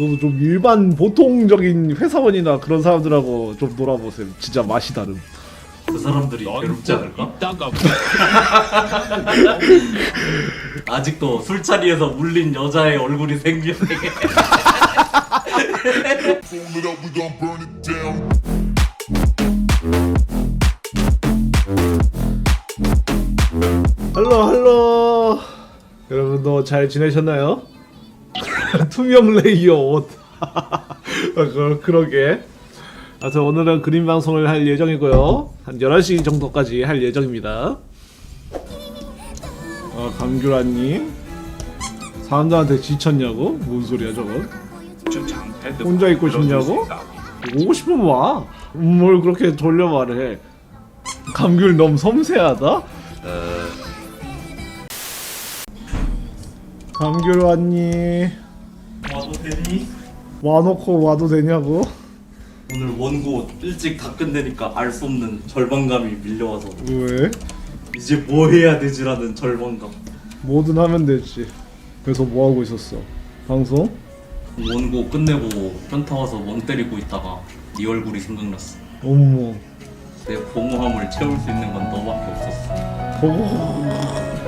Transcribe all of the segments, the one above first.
너도 좀 일반 보통적인 회사원이나 그런 사람들하고 좀 놀아보세요. 진짜 맛이 다름. 그 사람들이 괴롭지 않을까? 이따가 아직도 술자리에서 물린 여자의 얼굴이 생기네. Fold it up, we gon' burn it down. 할로 할로. 여러분도 잘 지내셨나요? 투명 레이어 옷. 아, 그, 그러게. 하여튼 오늘은 그림 방송을 할 예정이고요. 한 11시 정도까지 할 예정입니다. 아, 강규라님. 사람들한테 지쳤냐고? 뭔 소리야 저건? 좀 장패드 혼자 있고 싶냐고? 오고 싶으면 와. 뭘 그렇게 돌려 말해. 감귤 너무 섬세하다? 감귤 왔니? 되니? 와놓고 와도 되냐고? 오늘 원고 일찍 다 끝내니까 알 수 없는 절망감이 밀려와서 왜? 이제 뭐 해야 되지라는 절망감. 뭐든 하면 되지. 그래서 뭐 하고 있었어? 방송? 원고 끝내고 현타 와서 멍 때리고 있다가 네 얼굴이 생각났어. 어머. 내 공허함을 채울 수 있는 건 너밖에 없었어. 어...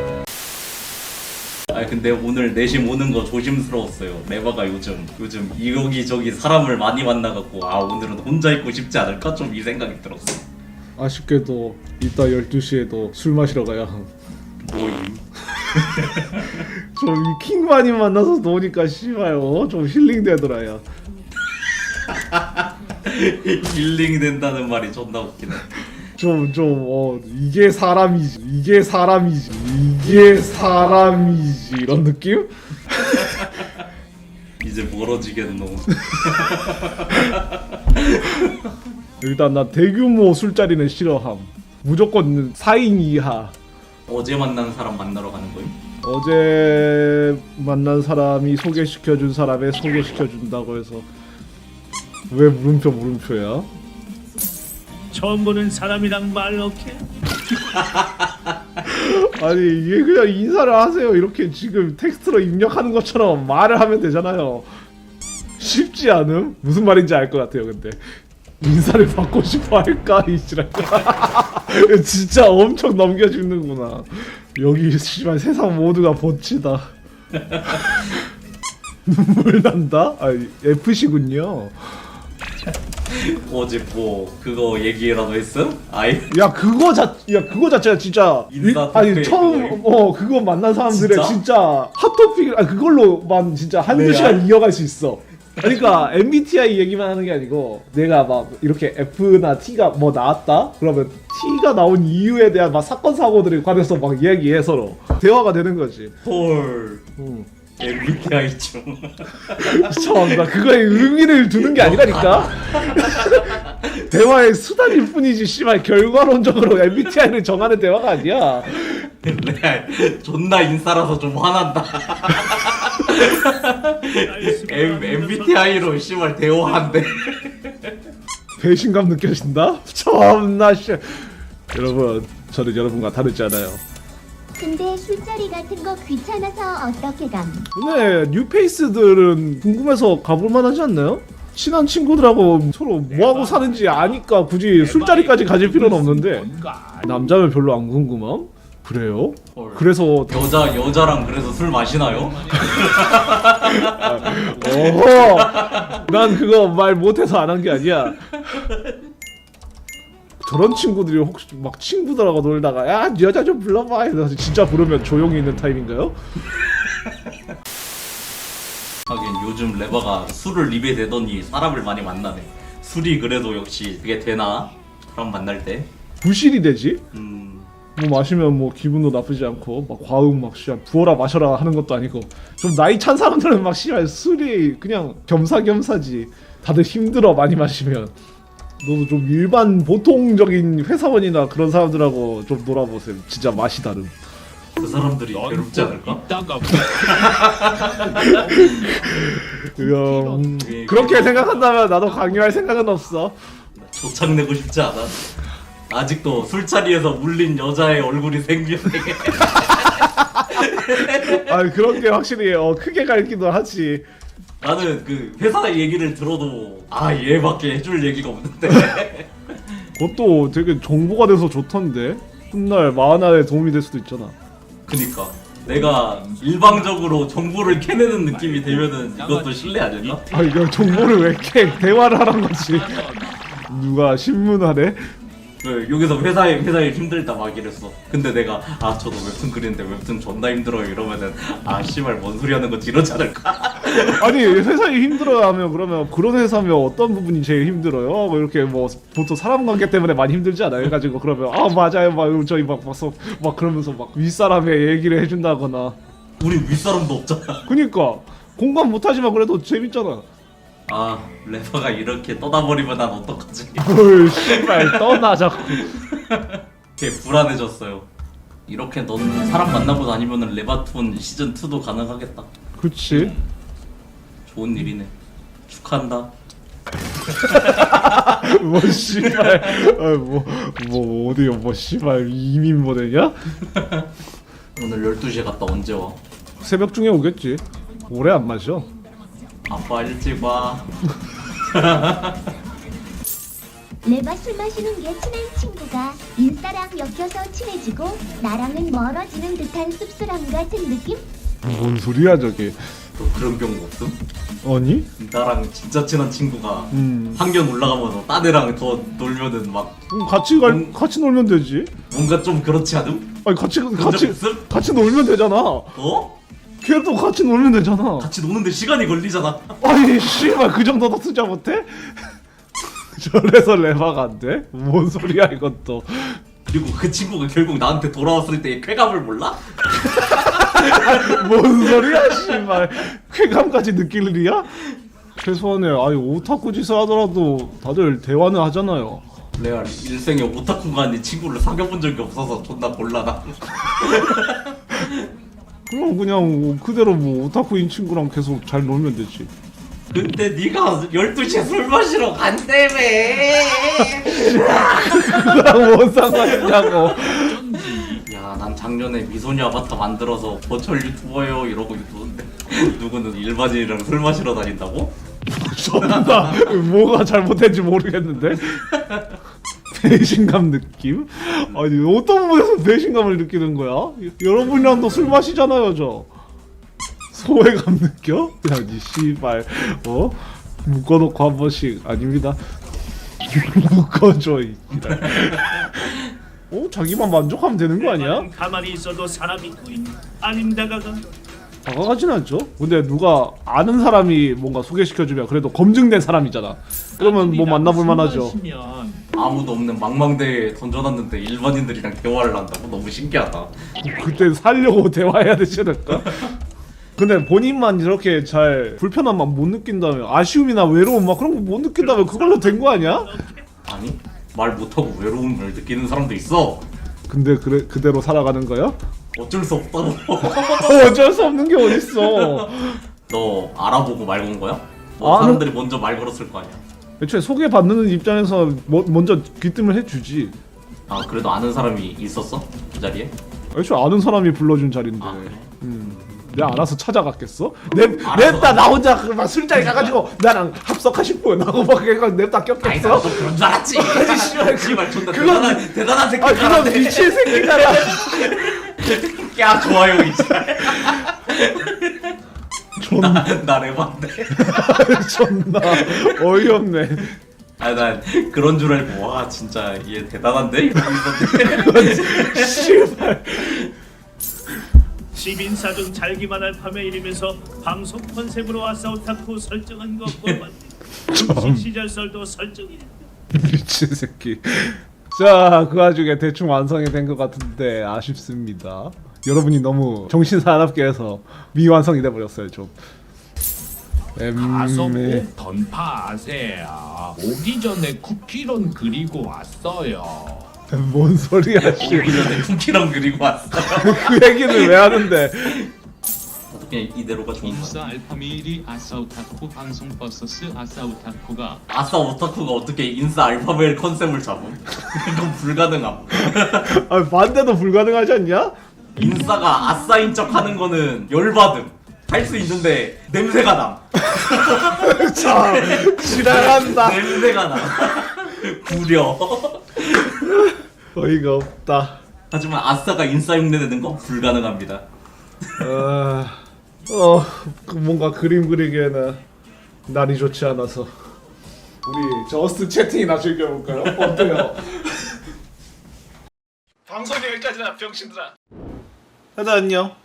근데 오늘 내심 오는 거 조심스러웠어요. 레바가 요즘 요즘 여기저기 사람을 많이 만나갖고 아 오늘은 혼자 있고 싶지 않을까 좀 이 생각이 들었어. 아쉽게도 이따 12시에도 술 마시러 가야 함. 뭐임? 좀이 킹만이 만나서 노니까 씨발 어? 좀 힐링되더라 야. 힐링 된다는 말이 존나 웃기네. 좀, 좀, 어, 이게 사람이지. 이게 사람이지. 이게 사람이지. 이런 느낌? 이제 멀어지겠노. 일단 나 대규모 술자리는 싫어함. 무조건 4인 이하. 어제 만난 사람 만나러 가는 거임? 어제 만난 사람이 소개시켜준 사람에 소개시켜준다고 해서. 왜 물음표 물음표야? 처음 보는 사람이랑 말 넣게 아니, 이게 그냥 인사를 하세요. 이렇게 지금 텍스트로 입력하는 것처럼 말을 하면 되잖아요. 쉽지 않음? 무슨 말인지 알 것 같아요, 근데. 인사를 받고 싶어 할까? 이 지랄. 진짜 엄청 넘겨 죽는구나. 여기 씨발 세상 모두가 버치다. 눈물 난다? 아, FC군요. 어제 뭐 그거 얘기라도 했음? 아이 야 그거 자, 야 그거 자체가 진짜 인사 일- 아니 처음 그거임? 어 그거 만난 사람들의 진짜? 진짜, 핫토픽 아 그걸로만 진짜 한두 레알? 시간 이어갈 수 있어. 그러니까 MBTI 얘기만 하는 게 아니고 내가 막 이렇게 F나 T가 뭐 나왔다 그러면 T가 나온 이유에 대한 막 사건 사고들에 관해서 막 이야기해 서로 대화가 되는 거지. 헐 응. MBTI 중 참나 그거에 의미를 두는 게 아니라니까. 대화의 수단일 뿐이지 씨발 결과론적으로 MBTI를 정하는 대화가 아니야. 레알 존나 인싸라서 좀 화난다. M, MBTI로 씨발 대화한대. 배신감 느껴진다? 참나 씨. 여러분, 저는 여러분과 다르지 않아요. 근데 술자리 같은 거 귀찮아서 어떻게 감? 근데 뉴페이스들은 궁금해서 가볼 만하지 않나요? 친한 친구들하고 서로 뭐하고 사는지 아니까 굳이 술자리까지 가질 필요는 없는데 남자면 별로 안 궁금함? 그래요? 헐. 그래서 여자 여자랑 그래서 술 마시나요? 어허 난 그거 말 못해서 안 한 게 아니야 저런 친구들이 혹시 막 친구들하고 놀다가 야 여자 좀 불러봐 이래서 진짜 부르면 조용히 있는 타입인가요? 하긴 요즘 레바가 술을 입에 대더니 사람을 많이 만나네. 술이 그래도 역시 그게 되나? 사람 만날 때. 부실이 되지? 음. 뭐 마시면 뭐 기분도 나쁘지 않고 막 과음 막 씨발 부어라 마셔라 하는 것도 아니고 좀 나이 찬 사람들은 막 씨발 술이 그냥 겸사겸사지 다들 힘들어 많이 마시면 너도 좀 일반 보통적인 회사원이나 그런 사람들하고 좀 놀아보세요 진짜 맛이 다름 그 사람들이 괴롭지 않을까? 이따가 이야, 음, 그렇게 생각한다면 나도 강요할 생각은 없어 조창 내고 싶지 않아. 아직도 술자리에서 물린 여자의 얼굴이 생기네. 아 그런 게 확실히 어, 크게 갈기도 하지 나는 그 회사 얘기를 들어도 아 얘밖에 해줄 얘기가 없는데. 그것도 되게 정보가 돼서 좋던데? 훗날 만화에 도움이 될 수도 있잖아. 그니까. 내가 일방적으로 정보를 캐내는 느낌이 되면은 이것도 신뢰 아닐까? 아 이거 정보를 왜 이렇게 대화를 하란 거지? 누가 신문하래? 그 여기서 회사에 회사에 힘들다 막 이랬어. 근데 내가 아 저도 웹툰 그리는데 웹툰 존나 힘들어요 이러면은 아 씨발 뭔 소리 하는 거지 이러지 않을까? 아니 회사에 힘들어야 하면 그러면 그런 회사면 어떤 부분이 제일 힘들어요? 뭐 이렇게 뭐 보통 사람 관계 때문에 많이 힘들지 않아요? 해가지고 그러면 아 맞아요 막 저희 막 막서 막 그러면서 막 윗사람의 얘기를 해준다거나 우리 윗사람도 없잖아. 그니까 공감 못하지만 그래도 재밌잖아 아 레버가 이렇게 떠나버리면 난 어떡하지? 헐 씨발 떠나 자꾸 걔 불안해졌어요. 이렇게 넌 사람 만나고 다니면은 레바톤 시즌 2도 가능하겠다. 그치 좋은 일이네. 축하한다. 뭐 씨발 아뭐뭐 뭐 어디요 뭐 씨발 이민 보내냐? 오늘 12시에 갔다 언제 와? 새벽 중에 오겠지 오래 안 마셔 아빠 일찍 와. 레바 술 마시는 게 친한 친구가 인싸랑 엮여서 친해지고 나랑은 멀어지는 듯한 씁쓸함 같은 느낌? 뭔 소리야 저게 너 그런 경우 없음? 아니? 나랑 진짜 친한 친구가 음 학년 올라가면 딴 애랑 더 놀면은 막 그럼 같이 갈 음. 같이 놀면 되지 뭔가 좀 그렇지 않음? 아니 같이 적 같이 없음? 같이 놀면 되잖아 어? 걔도 같이 놀면 되잖아 같이 노는데 시간이 걸리잖아. 아니 씨발 그 정도도 투자 못해? 저래서 레바가 안 돼? 뭔 소리야 이것도 그리고 그 친구가 결국 나한테 돌아왔을 때의 쾌감을 몰라? 뭔 소리야 씨발 쾌감까지 느낄 일이야? 최소한에 아니 오타쿠 짓을 하더라도 다들 대화는 하잖아요 레알 일생에 오타쿠가 아닌 친구를 사귀어본 적이 없어서 존나 곤란함. 그럼 그냥 그대로 뭐 오타쿠인 친구랑 계속 잘 놀면 되지 근데 네가 12시에 술 마시러 간다며. 그거랑 뭔 상관이냐고 야, 난 작년에 미소녀 아바타 만들어서 버추얼 유튜버예요 이러고 있었는데 누구는 일반인이랑 술 마시러 다닌다고? 존나 뭐가 잘못된지 모르겠는데 배신감 느낌? 아니 어떤 부분에서 배신감을 느끼는 거야? 여러분이랑도 술 마시잖아요 저 소외감 느껴? 야니 씨발 어? 묶어놓고 한 번씩 아닙니다 묶어줘 이 씨발. 어? 자기만 만족하면 되는 거 아니야? 가만히 있어도 사람이 꾸인 아닌다가가 다가가진 않죠. 근데 누가 아는 사람이 뭔가 소개시켜주면 그래도 검증된 사람이잖아. 그러면 뭐 만나볼 만하죠. 아무도 없는 망망대에 던져놨는데 일반인들이랑 대화를 한다고? 너무 신기하다 그때 살려고 대화해야 되지 않을까? 근데 본인만 이렇게 잘 불편함만 못 느낀다면 아쉬움이나 외로움 막 그런 거 못 느낀다면 그걸로 된 거 아니야? 아니 말 못하고 외로움을 느끼는 사람도 있어 근데 그래 그대로 살아가는 거야? 어쩔 수 없다고 어쩔 수 없는 게 어딨어. 너 알아보고 말 건 거야? 뭐 아, 사람들이 먼저 말 걸었을 거 아니야 애초에 소개받는 입장에서 뭐, 먼저 귀뜸을 해주지. 아 그래도 아는 사람이 있었어? 그 자리에? 애초에 아는 사람이 불러준 자리인데. 아 그래? 음. 내가 알아서 찾아갔겠어? 냅. 냅다 나 혼자 그막 술자리 가가지고 나랑 합석하실 분 하고 막 그냥 냅다 아니 꼈겠어? 나도 그런 줄 알았지 씨발, 씨발 존나 그건- 대단한 대단한 새끼 아 그건 미친 새끼잖아 야 좋아요 이제 존나 나 레반데? 존나 어이없네. 아난 그런 줄 알고 와 진짜 얘 대단한데? 씨발. 10인사중 잘기만 할 밤에 이르면서 방송 컨셉으로 아싸오타쿠 설정한 것뿐만 중식 시절 썰도 설정이 미친 새끼. 자 그 와중에 대충 완성이 된 것 같은데 아쉽습니다 여러분이 너무 정신 사납게 해서 미완성이 돼버렸어요 좀 가서 엠메 꼭 던파하세요. 오기 전에 쿠키런 그리고 왔어요. 뭔 소리야 씨. 오기 전에 쿠키랑 그리고 왔어 그 얘기는 왜 하는데 어떻게 이대로가 좋은 거야 인싸 알파메일이 아싸오타쿠 방송 버서스 아싸오타쿠가 아싸 오타쿠가 어떻게 인싸 알파벨 컨셉을 잡음 이건 불가능함 아, 반대도 불가능하지 않냐? 인싸가 아싸인 척 하는 거는 열받음 할 수 있는데 냄새가 남 참 지나간다. 냄새가 나. 구려. 어이가 없다. 하지만 아싸가 인싸 흉내 내는 건 불가능합니다. 어, 어그 뭔가 그림 그리기에는 날이 좋지 않아서 우리 저스트 채팅이나 즐겨볼까요? 어때요? 방송이 여기까지나 병신들아. 하자 안녕.